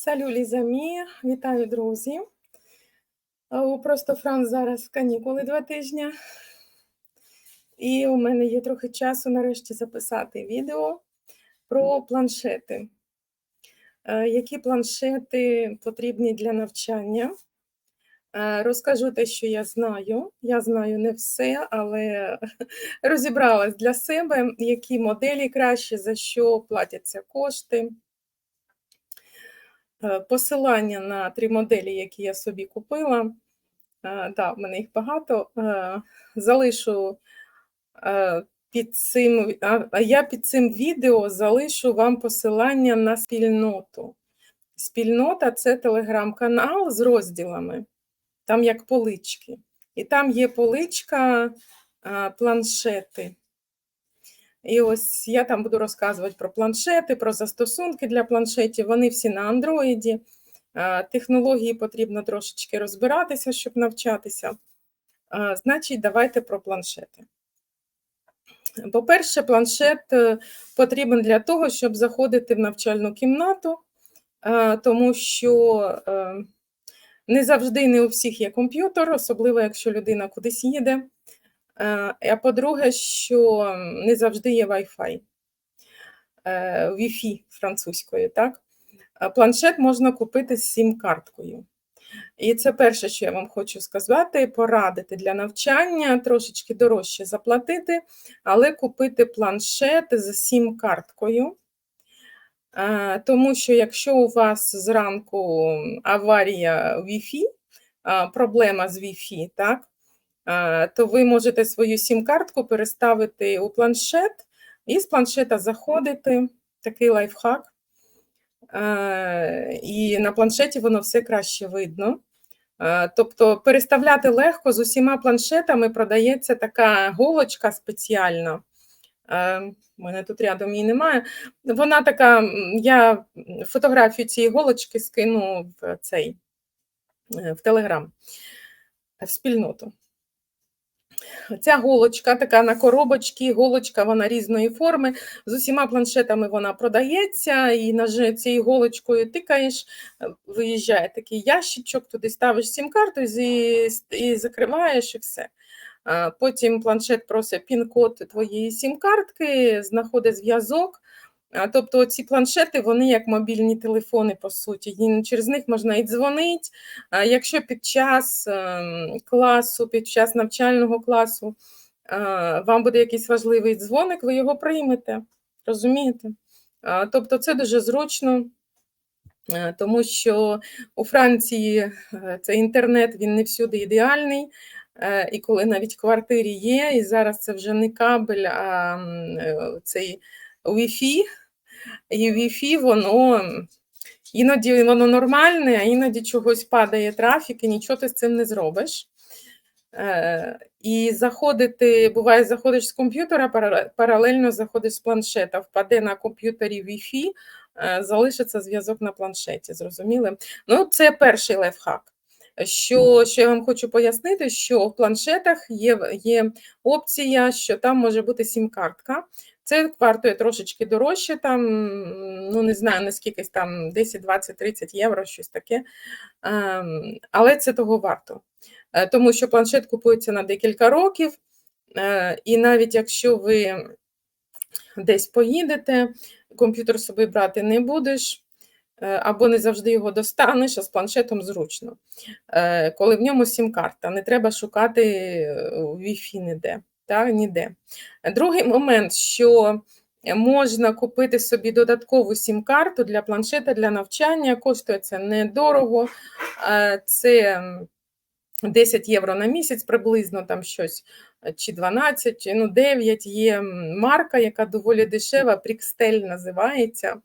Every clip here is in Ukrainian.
Салю Лізамі, вітаю, друзі. У Просто Франц зараз канікули два тижні. І у мене є трохи часу нарешті записати відео про планшети. Е, Які планшети потрібні для навчання? Е, Розкажу те, що я знаю. Я знаю не все, але розібралась для себе, які моделі краще, за що платяться кошти. Е, Посилання на три моделі, які я собі купила. е, Да, в мене їх багато. е, Залишу під цим, а я під цим відео залишу вам посилання на спільноту. Спільнота це телеграм-канал з розділами, там як полички. І там є поличка планшети. І ось я там буду розказувати про планшети, про застосунки для планшетів. Вони всі на андроїді. Технології потрібно трошечки розбиратися, щоб навчатися. Значить, давайте про планшети. По-перше, планшет е, потрібен для того, щоб заходити в навчальну кімнату, тому що е, не завжди не у всіх є комп'ютер, особливо якщо людина кудись їде. Е, А по-друге, що не завжди є Wi-Fi, е, Wi-Fi французькою. Так? Планшет можна купити з сім-карткою. І це перше, що я вам хочу сказати, порадити для навчання, трошечки дорожче заплатити, але купити планшет з сім-карткою. Е, Тому що якщо у вас зранку аварія Wi-Fi, проблема з Wi-Fi, так, е, то ви можете свою сім-картку переставити у планшет і з планшета заходити, такий лайфхак. Е, І на планшеті воно все краще видно. Е, Тобто переставляти легко з усіма планшетами продається така голочка спеціальна. Е, У мене тут рядом її немає. Вона така, я фотографію цієї голочки скину в цей е, в Телеграм, в спільноту. Ця голочка така на коробочці, голочка вона різної форми. З усіма планшетами вона продається, і наже цією голочкою тикаєш, е, виїжджає такий ящичок, туди ставиш сім-карту і, і закриваєш, і все. Потім планшет просить пін-код твоєї сім-картки, знаходить зв'язок. Тобто ці планшети, вони як мобільні телефони, по суті. І через них можна і дзвонити. Якщо під час ем, класу, під час навчального класу вам буде якийсь важливий дзвоник, ви його приймете. Розумієте? Тобто це дуже зручно. е, Тому що у Франції е, цей інтернет він не всюди ідеальний. Е, І коли навіть в квартирі є, і зараз це вже не кабель, а цей Wi-Fi, і Wi-Fi, воно іноді воно нормальне, а іноді чогось падає трафік, і нічого ти з цим не зробиш. Е, І заходити, буває, заходиш з комп'ютера, паралельно заходиш з планшета, впаде на комп'ютері Wi-Fi, е, залишиться зв'язок на планшеті. Зрозуміли? Ну, це перший лайфхак. Що, що я вам хочу пояснити, що в планшетах є, є опція, що там може бути сім-картка. Це вартує трошечки дорожче, там, ну не знаю, наскільки там 10, 20, 30 євро, щось таке. Ем, Але це того варто. Е, Тому що планшет купується на декілька років, е, і навіть якщо ви десь поїдете, комп'ютер з собою брати не будеш, або не завжди його достанеш, а з планшетом зручно. Е, Коли в ньому сім-карта, не треба шукати е, Wi-Fi ніде. Та, ніде. Другий момент, що можна купити собі додаткову сім-карту для планшета для навчання, коштує це недорого, е, це 10 євро на місяць, приблизно там щось, е, чи 12, чи ну, 9 є марка, яка доволі дешева, Прікстель називається.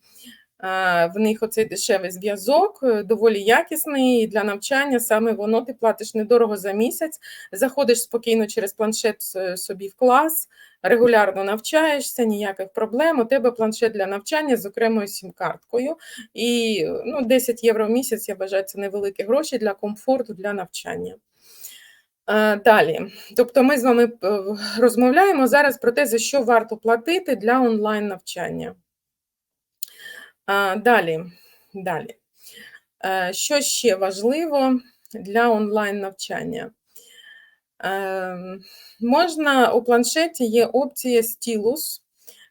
В них оцей дешевий зв'язок, е, доволі якісний для навчання. Саме воно ти платиш недорого за місяць, заходиш спокійно через планшет собі в клас, регулярно навчаєшся, ніяких проблем. У тебе планшет для навчання з окремою сім-карткою. І ну, 10 євро в місяць, я вважаю, це невеликі гроші для комфорту, для навчання. Е, Далі, тобто ми з вами е, розмовляємо зараз про те, за що варто платити для онлайн навчання. Далі, далі. Е, Що ще важливо для онлайн-навчання? Е, Можна у планшеті є опція стілус,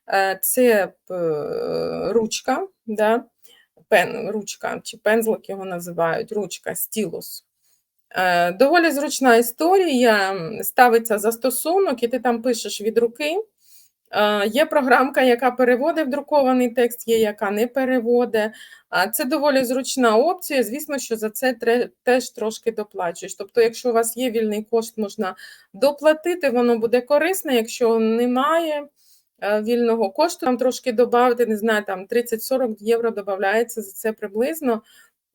Е, це ручка, да? пен, ручка чи пензлик його називають, ручка, стілус. Доволі зручна історія, ставиться застосунок, і ти там пишеш від руки. Е, Є програмка, яка переводить друкований текст, є яка не переводить. Це доволі зручна опція. Звісно, що за це теж трошки доплачуєш. Тобто, якщо у вас є вільний кошт, можна доплатити, воно буде корисне. Якщо немає е, вільного кошту, там трошки додати, не знаю, там 30-40 євро додається за це приблизно.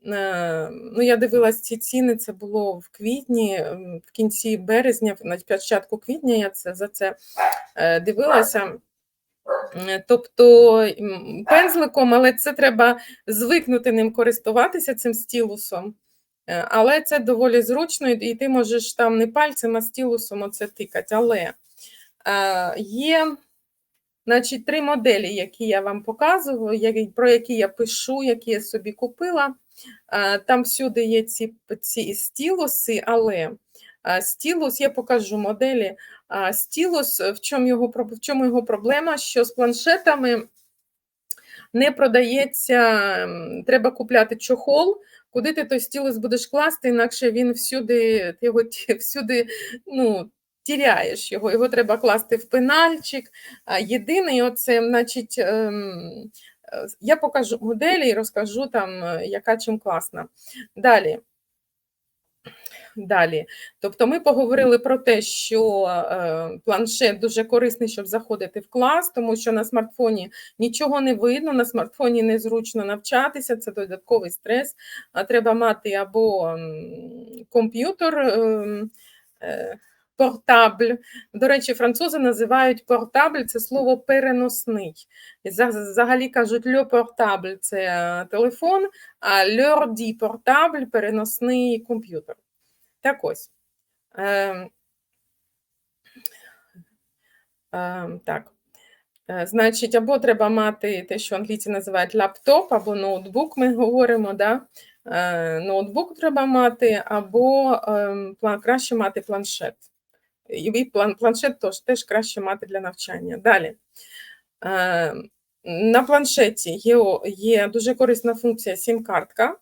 Е, Ну, я дивилась ці ціни, це було в квітні, в кінці березня, на початку квітня я це за це е, дивилася. Е, Тобто пензликом, але це треба звикнути ним користуватися цим стілусом. Але це доволі зручно, і ти можеш там не пальцем, а стілусом оце тикати. Але є значить, три моделі, які я вам показую, про які я пишу, які я собі купила. Е, Там всюди є ці, ці стілуси, але е, стілус, я покажу моделі. А Стілус, в чому його в чому його проблема? Що з планшетами не продається, треба купляти чохол, куди ти той стілус будеш класти, інакше він всюди, ти його всюди ну, тіряєш його. Його треба класти в пенальчик. Єдиний, оце, значить, ем, е, я покажу моделі і розкажу там, е, яка чим класна. Далі. Далі, тобто ми поговорили про те, що е, планшет дуже корисний, щоб заходити в клас, тому що на смартфоні нічого не видно, на смартфоні незручно навчатися, це додатковий стрес. А треба мати або комп'ютер, ем, е, портабль. До речі, французи називають портабль це слово переносний. І Взагалі кажуть le portable – це е, телефон, а l'ordi portable – переносний комп'ютер. Так ось. Ем, ем, так. Е, Значить, або треба мати те, що англійці називають лаптоп, або ноутбук, ми говоримо, да? Е, ноутбук треба мати, або ем, краще мати планшет. І планшет теж, теж краще мати для навчання. Далі. Е, на планшеті є, є дуже корисна функція сім-картка.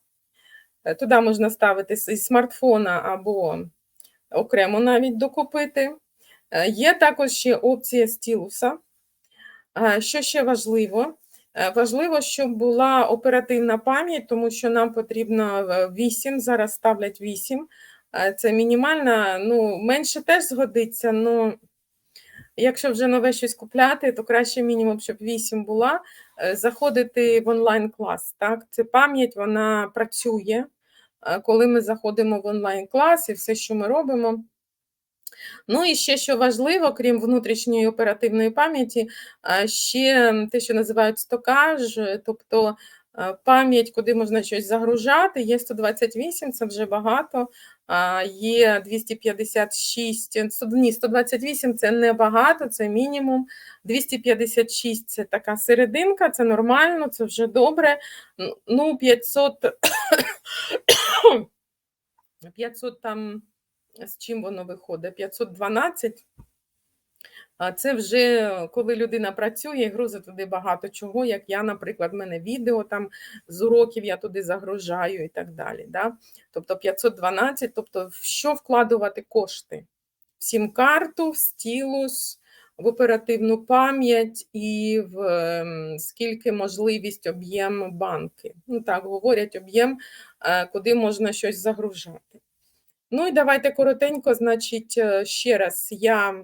Е, Туди можна ставити з смартфона або окремо навіть докупити. Е, Є також ще опція стілуса. Що ще важливо? Важливо, щоб була оперативна пам'ять, тому що нам потрібно е, 8, зараз ставлять 8. Е, Це мінімальна, ну, менше теж згодиться, ну, якщо вже нове щось купляти, то краще мінімум, щоб 8 була. Е, Заходити в онлайн-клас. Так? Це пам'ять, вона працює. Е, Коли ми заходимо в онлайн-клас і все, що ми робимо. Ну і ще що важливо, крім внутрішньої оперативної пам'яті, ще те, що називають стокаж, е, тобто е, пам'ять, куди можна щось загружати. Є 128, це вже багато. Є 256, е, ні, 128 це небагато, це мінімум. 256 це така серединка, це нормально, це вже добре. Ну, 500, 500 там з чим воно виходить? 512. А це вже коли людина працює і грузить туди багато чого, як я, наприклад, в мене відео там з уроків я туди загружаю і так далі. Да? Тобто 512, тобто в що вкладувати кошти? В сім-карту, в стілус, в оперативну пам'ять і в ем, скільки можливість об'єм банки. Ну так говорять, об'єм, е, куди можна щось загружати. Ну і давайте коротенько, значить, е, ще раз я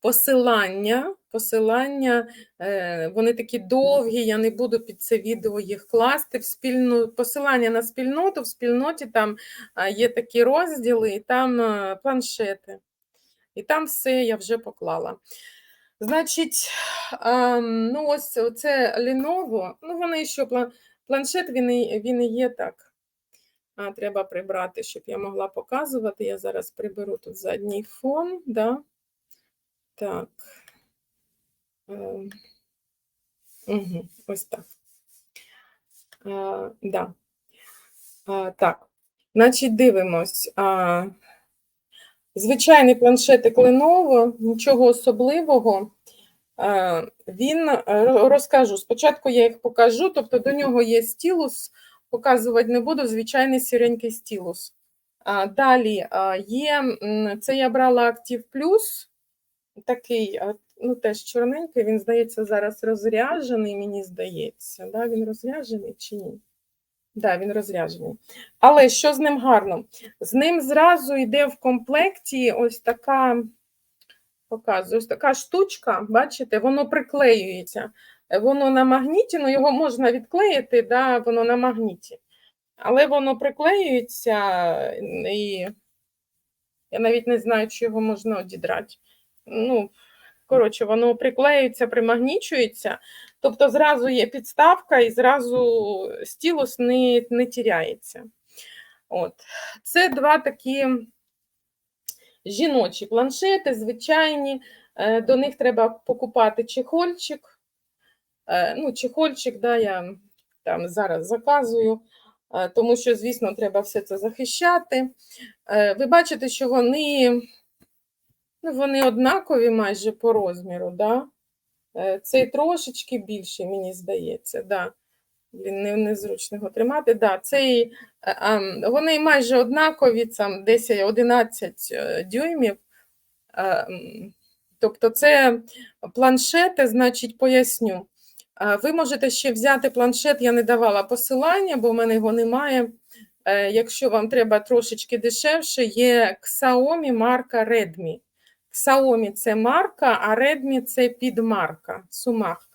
посилання, посилання, е, вони такі довгі, я не буду під це відео їх класти. В спільну, посилання на спільноту, в спільноті там є такі розділи, і там е, планшети. І там все я вже поклала. Значить, ем, ну ось це Lenovo, ну вони що, планшет він і, він і є так. А, треба прибрати, щоб я могла показувати. Я зараз приберу тут задній фон. Да? Так. Угу, ось так. Е, да. А, так, значить, дивимось. А, звичайний планшетик Lenovo, нічого особливого. А, він е, розкажу. Спочатку я їх покажу, тобто до нього є стілус, показувати не буду, звичайний сіренький стілус. А, далі а, є, це я брала Active Plus, такий, ну теж чорненький, він, здається, зараз розряджений, мені здається. Да? Він розряджений чи ні? Да, він розряджений. Але що з ним гарно? З ним зразу йде в комплекті ось така, показую, ось така штучка, бачите, воно приклеюється. Воно на магніті, ну його можна відклеїти, да, воно на магніті. Але воно приклеюється, і я навіть не знаю, чи його можна одідрати. Ну, коротше, воно приклеюється, примагнічується. Тобто зразу є підставка і зразу стілус не, не тіряється. От. Це два такі жіночі планшети, звичайні. Е, До них треба покупати чехольчик. Е, Ну, чехольчик, да, я там зараз заказую, е, тому що, звісно, треба все це захищати. Ви бачите, що вони, ну, вони однакові майже по розміру. Да? Е, Цей трошечки більший, мені здається. Да. Він не, незручно його тримати. Да, цей, е, а, вони майже однакові, там 10-11 е, дюймів. Е, Тобто це планшети, значить, поясню. Ви можете ще взяти планшет, я не давала посилання, бо в мене його немає. Якщо вам треба трошечки дешевше, є Xiaomi марка Redmi. Xiaomi це марка, а Redmi це підмарка, сумах.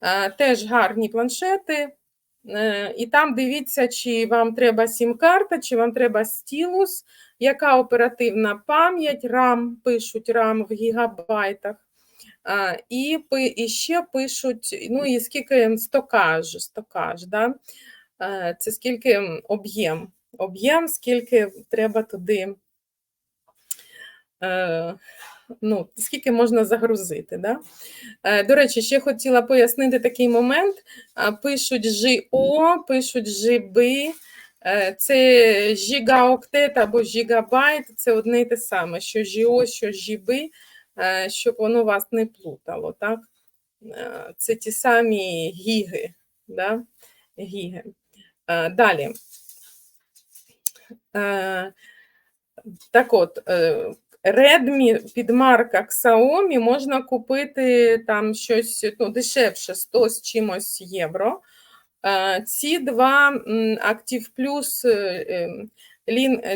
Е, Теж гарні планшети. Е, І там дивіться, чи вам треба сім-карта, чи вам треба стілус, яка оперативна пам'ять, RAM, пишуть RAM в гігабайтах. А, І, і ще пишуть, ну і скільки стокаж, стокаж, да? Е, це скільки об'єм, об'єм, скільки треба туди, е, ну, скільки можна загрузити. Да? Е, До речі, ще хотіла пояснити такий момент. Пишуть ЖО, пишуть ЖБ, е, це гігаоктет або гігабайт, це одне і те саме, що ЖО, що ЖБ, е, щоб воно вас не плутало. Так? Е, Це ті самі гіги. Да? гіги. Е, Далі. Е, Так от, е, Redmi під марка Xiaomi можна купити там щось ну, дешевше 100 з чимось євро. Е, Ці два Active Plus, е, ем,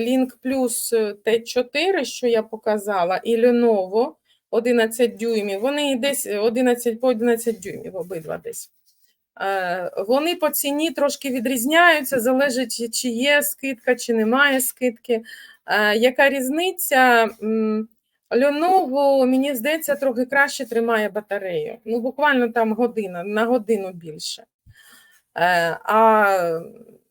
Link Plus T4, що я показала, і Lenovo 11 дюймів, вони десь 11 по 11 дюймів обидва десь. Е, Вони по ціні трошки відрізняються, залежить, чи є скидка, чи немає скидки. Е, Яка різниця? льонову, мені здається, трохи краще тримає батарею. Ну, буквально там година, на годину більше. Е, А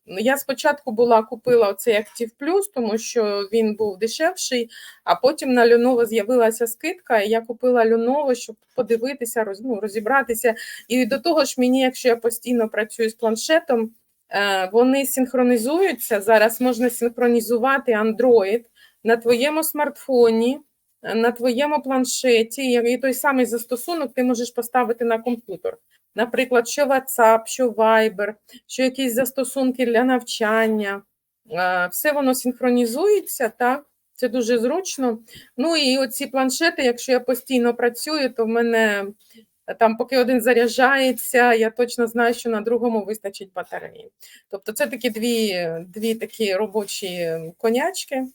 я спочатку була купила оцей Active Plus, тому що він був дешевший, а потім на Lenovo з'явилася скидка, і я купила Lenovo, щоб подивитися, роз, ну, розібратися. І до того ж, мені, якщо я постійно працюю з планшетом, е, вони синхронізуються. Зараз можна синхронізувати Android на твоєму смартфоні, е, на твоєму планшеті, і той самий застосунок ти можеш поставити на комп'ютер. Наприклад, що WhatsApp, що Viber, що якісь застосунки для навчання. Все воно синхронізується, так? Це дуже зручно. Ну і оці планшети, якщо я постійно працюю, то в мене е, там, поки один заряджається, я точно знаю, що на другому вистачить батареї. Тобто, це такі дві, дві такі робочі конячки.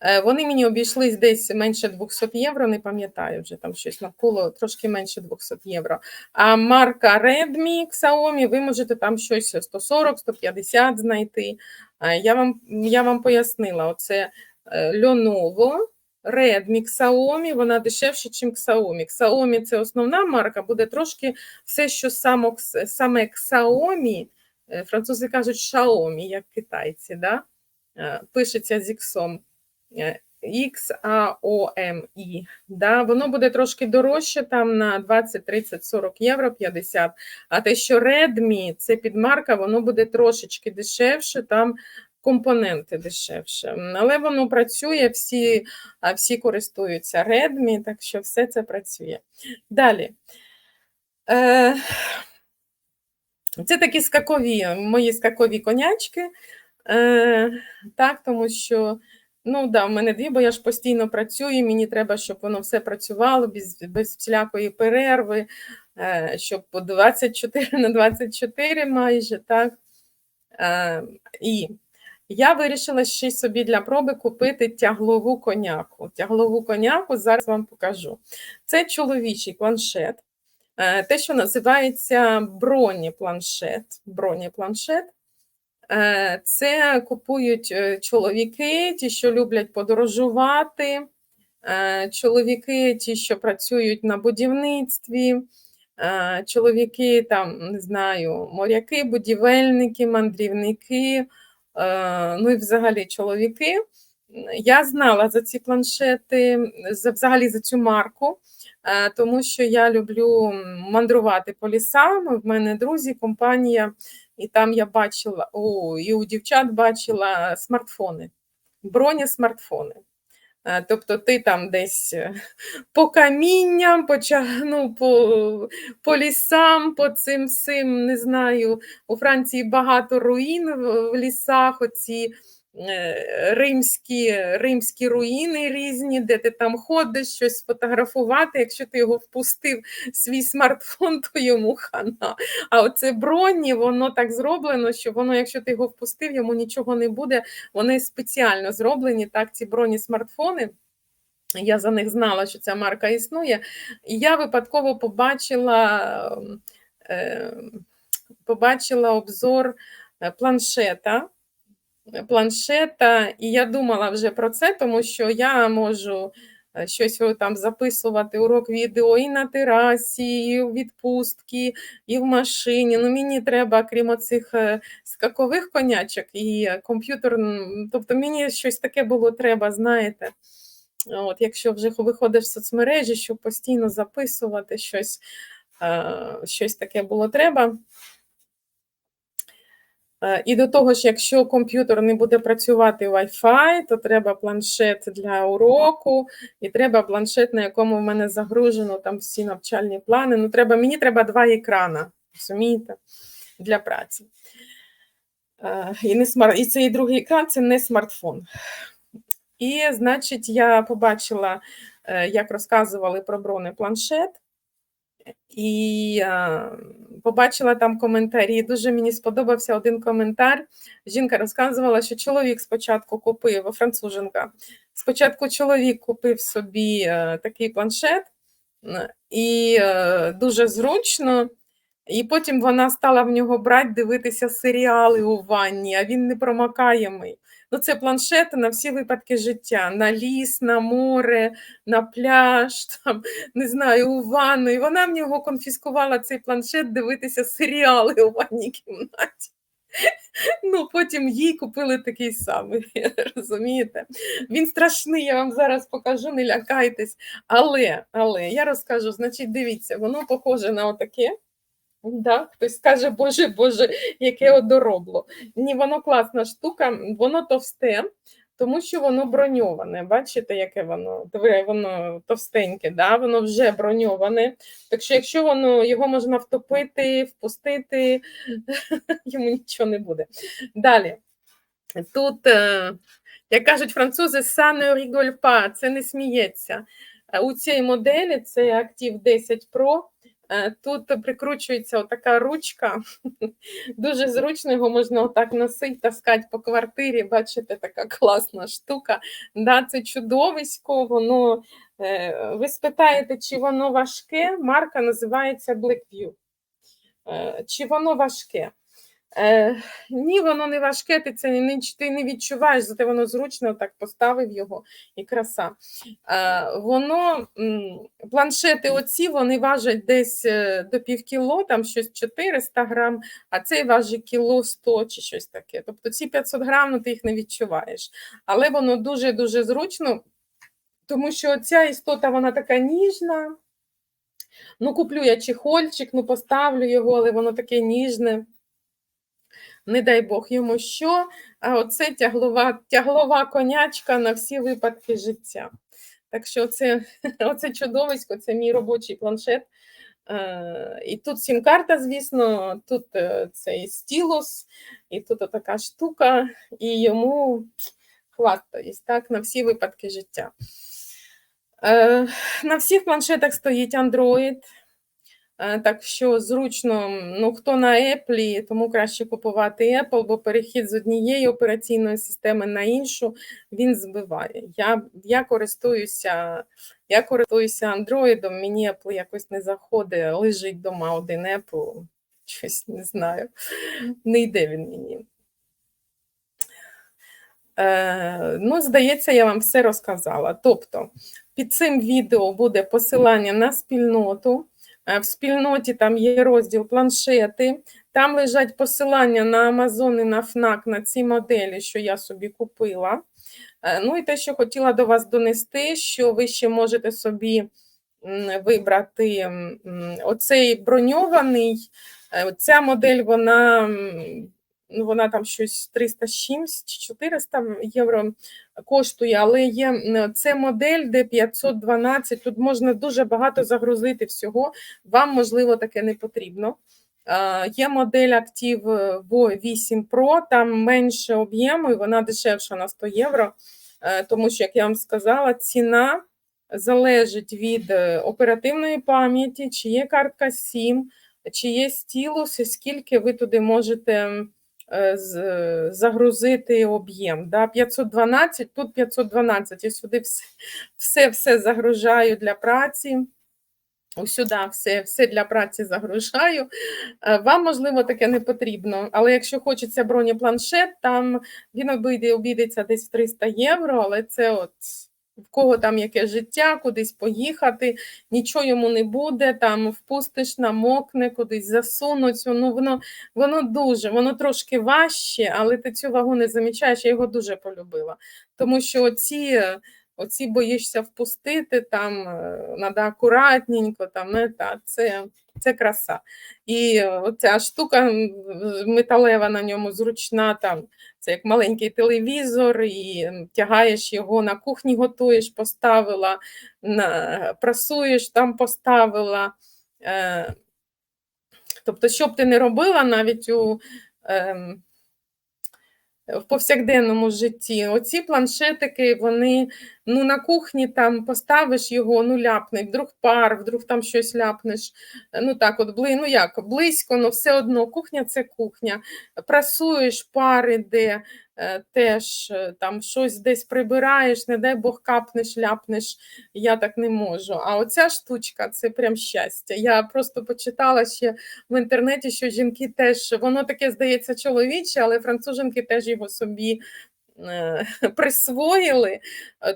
Е, Вони мені обійшлись десь менше 200 євро, не пам'ятаю вже там щось навколо трошки менше 200 євро. А марка Redmi Xiaomi, ви можете там щось 140-150 знайти. Е, Я вам, я вам пояснила, оце е, Lenovo, Redmi, Xiaomi, вона дешевше, ніж Xiaomi. Xiaomi – це основна марка, буде трошки все, що само, саме Xiaomi, французи кажуть Xiaomi, як китайці, да? Пишеться з іксом. XAOMI. Да? Воно буде трошки дорожче, там на 20, 30, 40 євро, 50. А те, що Redmi, це підмарка, воно буде трошечки дешевше, там компоненти дешевше. Але воно працює, всі, всі користуються Redmi, так що все це працює. Далі. Е, це такі скакові, мої скакові конячки. Е, так, тому що, ну да, в мене дві, бо я ж постійно працюю, мені треба, щоб воно все працювало без, без всілякої перерви, е, щоб по 24 на 24 майже, так. Е, і я вирішила ще собі для проби купити тяглову коняку. Тяглову коняку зараз вам покажу. Це чоловічий планшет, е, те, що називається броні-планшет. Броні-планшет. Е, Це купують е, чоловіки, ті, що люблять подорожувати, е, чоловіки, ті, що працюють на будівництві, чоловіки, там, не знаю, моряки, будівельники, мандрівники, ну і взагалі чоловіки. Я знала за ці планшети, взагалі за цю марку, тому що я люблю мандрувати по лісам. В мене друзі, компанія. І там я бачила, о, і у дівчат бачила смартфони, броні смартфони. Е, Тобто ти там десь е, по камінням, по, ну, по, по лісам, по цим сим, не знаю, у Франції багато руїн в, лісах, оці римські, римські руїни різні, де ти там ходиш, щось фотографувати. Якщо ти його впустив свій смартфон, то йому хана. А оце броні, воно так зроблено, що воно, якщо ти його впустив, йому нічого не буде. Вони спеціально зроблені, так, ці броні смартфони. Я за них знала, що ця марка існує. І я випадково побачила, е, побачила обзор е, планшета. Планшета, і я думала вже про це, тому що я можу е, щось там записувати урок відео і на терасі, і у відпустки, і в машині. Ну, мені треба, крім оцих е, скакових конячок і комп'ютер, тобто мені щось таке було треба, знаєте. От, якщо вже виходиш в соцмережі, щоб постійно записувати щось, е, щось таке було треба. Е, І до того ж, якщо комп'ютер не буде працювати Wi-Fi, то треба планшет для уроку, і треба планшет, на якому в мене загружено там всі навчальні плани. Ну, треба, мені треба два екрана, розумієте, для праці. Е, І, не смар... і цей другий екран це не смартфон. І, значить, я побачила, е, як розказували про бронепланшет, і е, побачила там коментарі. Дуже мені сподобався один коментар. Жінка розказувала, що чоловік спочатку купив, француженка, спочатку чоловік купив собі е, такий планшет, і е, дуже зручно. І потім вона стала в нього брати, дивитися серіали у ванні, а він не промокаємий. Ну, це планшет на всі випадки життя: на ліс, на море, на пляж, там, не знаю, у ванну. І вона в нього конфіскувала цей планшет дивитися серіали у ванній кімнаті. Ну, потім їй купили такий самий, розумієте? Він страшний, я вам зараз покажу, не лякайтесь. Але, але я розкажу, значить, дивіться, воно похоже на отаке. Да, хтось скаже, Боже, Боже, яке одоробло. Ні, воно класна штука, воно товсте, тому що воно броньоване. Бачите, яке воно? Воно товстеньке, да? воно вже броньоване. Так що, якщо воно його можна втопити, впустити, йому нічого не буде. Далі. Тут, е, як кажуть французи, ça pas, це не сміється. Е, У цій моделі це Active 10 Pro. Е, Тут прикручується така ручка. Дуже зручно його можна отак носити, таскати по квартирі. Бачите, така класна штука. Да, це чудовисько, воно. е, Ви спитаєте, чи воно важке? Марка називається Blackview. Е, Чи воно важке? Е, ні, воно не важке, ти це не, ти не відчуваєш, зате воно зручно так поставив його і краса. Е, воно, планшети оці, вони важать десь е, до півкіло, там щось 400 грам, а цей важить кіло 100 чи щось таке. Тобто ці 500 грам, ну, ти їх не відчуваєш. Але воно дуже-дуже зручно. Тому що ця істота, вона така ніжна. Ну, куплю я чехольчик, ну поставлю його, але воно таке ніжне. Не дай Бог йому що. А оце тяглова, тяглова конячка на всі випадки життя. Так що це, оце чудовисько, це мій робочий планшет. Е, І тут сім-карта, звісно, тут е, цей стілус, і тут така штука, і йому хвастаюсь так, на всі випадки життя. Е, На всіх планшетах стоїть Android. Е, Так що зручно, ну хто на Apple, тому краще купувати Apple, бо перехід з однієї операційної системи на іншу він збиває. Я я користуюся я користуюся Android, мені Apple якось не заходить, лежить вдома один Apple, щось не знаю, не йде він мені. Е, Ну, здається, я вам все розказала. Тобто, під цим відео буде посилання на спільноту. Е, в спільноті там є розділ планшети, там лежать посилання на Amazon і на FNAC на ці моделі, що я собі купила. Е, ну і те, що хотіла до вас донести, що ви ще можете собі вибрати оцей броньований. Е, ця модель, вона ну, вона там щось 370 чи 400 євро коштує, але є це модель, де 512, тут можна дуже багато загрузити всього, вам, можливо, таке не потрібно. Є модель Active Vo 8 Pro, там менше об'єму, і вона дешевша на 100 євро, е, тому що, як я вам сказала, ціна залежить від е, оперативної пам'яті, чи є картка SIM, чи є стілус, і скільки ви туди можете загрузити об'єм. Да? 512, тут 512. Я сюди все все, все загружаю для праці. Сюди все все для праці загружаю. Е, вам, можливо, таке не потрібно, але якщо хочеться бронепланшет, там він обійдеться десь в 300 євро, але це от в кого там яке життя, кудись поїхати, нічого йому не буде, там впустиш, намокне, кудись засунуть. Ну, Воно воно дуже, воно трошки важче, але ти цю вагу не замічаєш, я його дуже полюбила. Тому що оці оці боїшся впустити, там треба акуратненько, там, не, та, це це краса. І оця штука металева на ньому зручна, там, це як маленький телевізор, і тягаєш його на кухні, готуєш, поставила, на, прасуєш, там поставила. Е, Тобто, що б ти не робила навіть у. В повсякденному житті. Оці планшетики, вони ну, на кухні там поставиш його, ну ляпне, вдруг пар, вдруг там щось ляпнеш. Ну так, от ну як, близько, але все одно кухня це кухня. Прасуєш пар іде, теж е, там щось десь прибираєш, не дай Бог капнеш, ляпнеш, я так не можу. А оця штучка це прям щастя. Я просто почитала ще в інтернеті, що жінки теж, воно таке здається чоловіче, але француженки теж його собі. Е, присвоїли,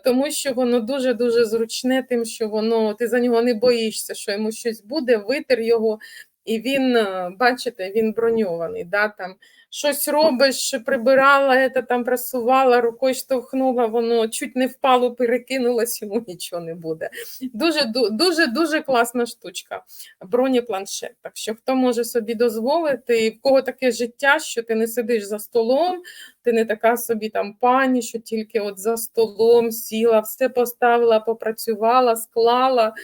тому що воно дуже-дуже зручне, тим, що воно ти за нього не боїшся, що йому щось буде, витер його, і він, бачите, він броньований. Да, там щось робиш, прибирала, це, там прасувала, рукою штовхнула, воно чуть не впало, перекинулось, йому нічого не буде. Дуже дуже дуже класна штучка. Бронепланшет. Так що хто може собі дозволити, в кого таке життя, що ти не сидиш за столом, ти не така собі там пані, що тільки от за столом сіла, все поставила, попрацювала, склала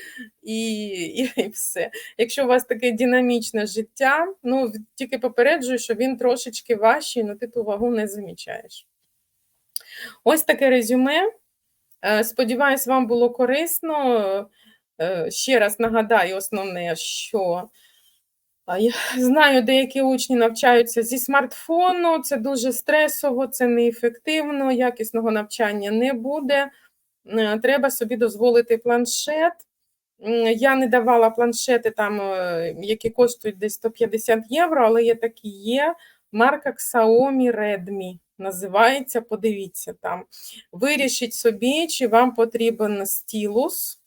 і і, і все. Якщо у вас таке динамічне життя, ну тільки попереджую, що він трошечки важчий, але ти ту вагу не замічаєш. Ось таке резюме. Е, сподіваюсь, вам було корисно. Е, ще раз нагадаю, основне, що я знаю, деякі учні навчаються зі смартфону, це дуже стресово, це неефективно, якісного навчання не буде. Е, треба собі дозволити планшет. Я не давала планшети, там, е, які коштують десь 150 євро, але є такі є. Марка Xiaomi Redmi. Називається, подивіться там. Вирішіть собі, чи вам потрібен стілус.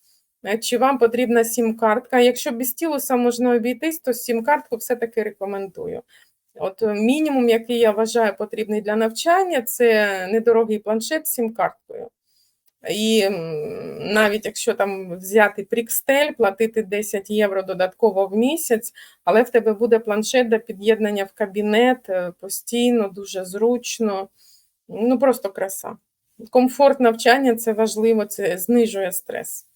Е, чи вам потрібна сім-картка? Якщо без стілуса можна обійтись, то сім-картку все-таки рекомендую. От е, Мінімум, який я вважаю потрібний для навчання, це недорогий планшет з сім-карткою. І навіть якщо там взяти Прікстель, платити 10 євро додатково в місяць, але в тебе буде планшет для під'єднання в кабінет е, постійно, дуже зручно. Ну, просто краса. Комфорт навчання це важливо, це знижує стрес.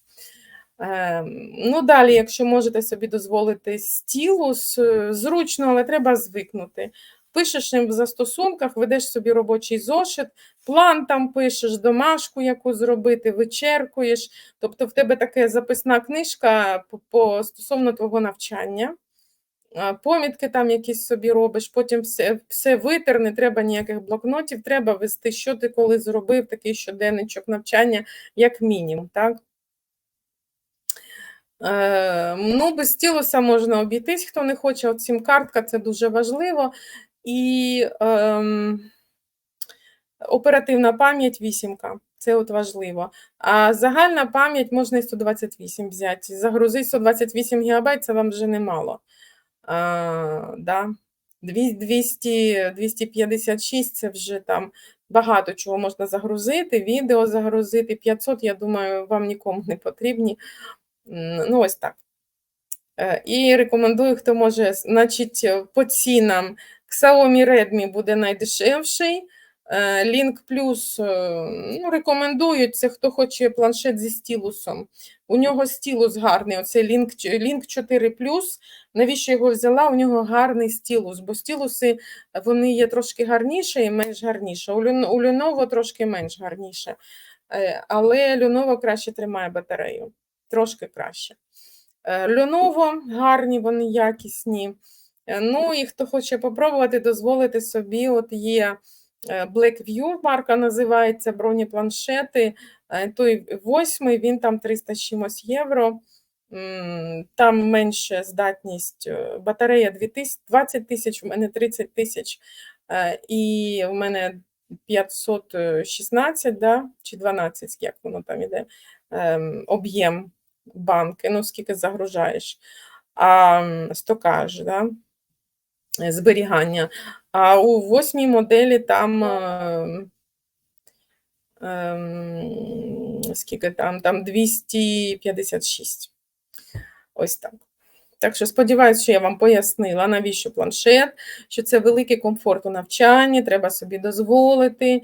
Е, ну, далі, якщо можете собі дозволити стілус, е, зручно, але треба звикнути. Пишеш їм в застосунках, ведеш собі робочий зошит, план там пишеш, домашку яку зробити, вичеркуєш. Тобто в тебе така записна книжка по стосовно твого навчання. Помітки там якісь собі робиш, потім все, все витер, не треба ніяких блокнотів, треба вести, що ти коли зробив, такий щоденничок навчання, як мінімум. так? Е, ну, без стілуса можна обійтись, хто не хоче. От сім-картка це дуже важливо. І ем, оперативна пам'ять вісімка. Це от важливо. А загальна пам'ять можна і 128 взяти. Загрузити 128 ГБ це вам вже немало. А, да. 200, 256 це вже там багато чого можна загрузити, відео загрузити. 500, я думаю, вам нікому не потрібні. Ну, ось так. Е, І рекомендую, хто може, значить, е, по цінам Xiaomi Redmi буде найдешевший. Е, Link Plus ну, рекомендують це, хто хоче планшет зі стілусом. У нього стілус гарний. Оце Link, Link 4 Навіщо його взяла? У нього гарний стілус, бо стілуси вони є трошки гарніші і менш гарніше. У Lenovo трошки менш гарніше. Але Lenovo краще тримає батарею трошки краще. Е, Lenovo гарні, вони якісні. Е, ну і хто хоче попробувати, дозволити собі, от є е, Blackview, марка називається бронепланшети. Той восьмий, він там 300 чимось євро. Там менше здатність, батарея 20 тисяч, у мене 30 тисяч, і в мене 516 да, чи 12, як воно там іде, ем, об'єм банки, ну, скільки загружаєш, а, стокаж, да? зберігання. А у восьмій моделі там. Е, е, скільки там? Там 256. Ось так. Так що сподіваюся, що я вам пояснила, навіщо планшет, що це великий комфорт у навчанні, треба собі дозволити.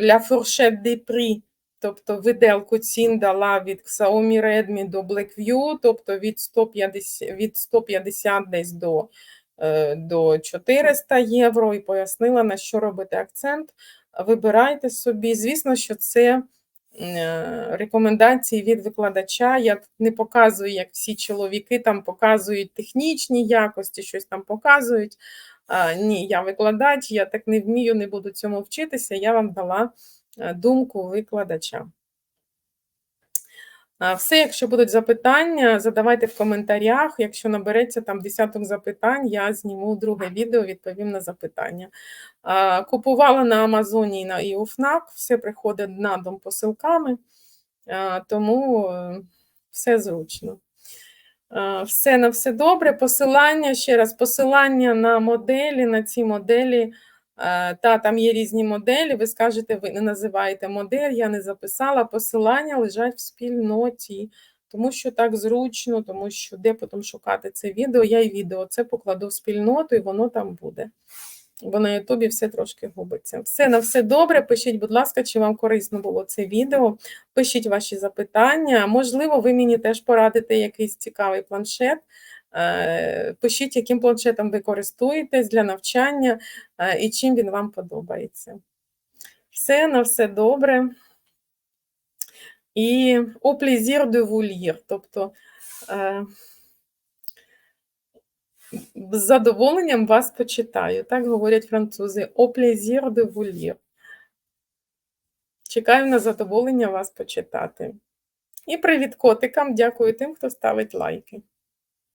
La fourchette des prix Тобто виделку цін дала від Xiaomi Redmi до Blackview, тобто від 150 від 150 десь до е, до 400 євро, і пояснила, на що робити акцент. Вибирайте собі. Звісно, що це е, рекомендації від викладача. Я не показую, як всі чоловіки там показують технічні якості, щось там показують. Ні, я викладач, я так не вмію, не буду цьому вчитися. Я вам дала. Е, думку викладача. Все, якщо будуть запитання, задавайте в коментарях. Якщо набереться там десяток запитань, я зніму друге відео, відповім на запитання. Купувала на Амазоні і на ІУФНАК, все приходить на дом посилками, тому е, все зручно. Все на все добре. Посилання, ще раз, посилання на моделі, на ці моделі. Е, та там є різні моделі. Ви скажете, ви не називаєте модель, я не записала. Посилання лежать в спільноті, тому що так зручно, тому що де потім шукати це відео. Я і відео це покладу в спільноту, і воно там буде. Бо на Ютубі все трошки губиться. Все на все добре. Пишіть, будь ласка, чи вам корисно було це відео. Пишіть ваші запитання. Можливо, ви мені теж порадите якийсь цікавий планшет. Е, пишіть, яким планшетом ви користуєтесь для навчання е, і чим він вам подобається. Все на все добре. І au plaisir de vous lire, тобто е, з задоволенням вас почитаю. Так говорять французи. Au plaisir de vous lire. Чекаю на задоволення вас почитати. І привіт котикам. Дякую тим, хто ставить лайки.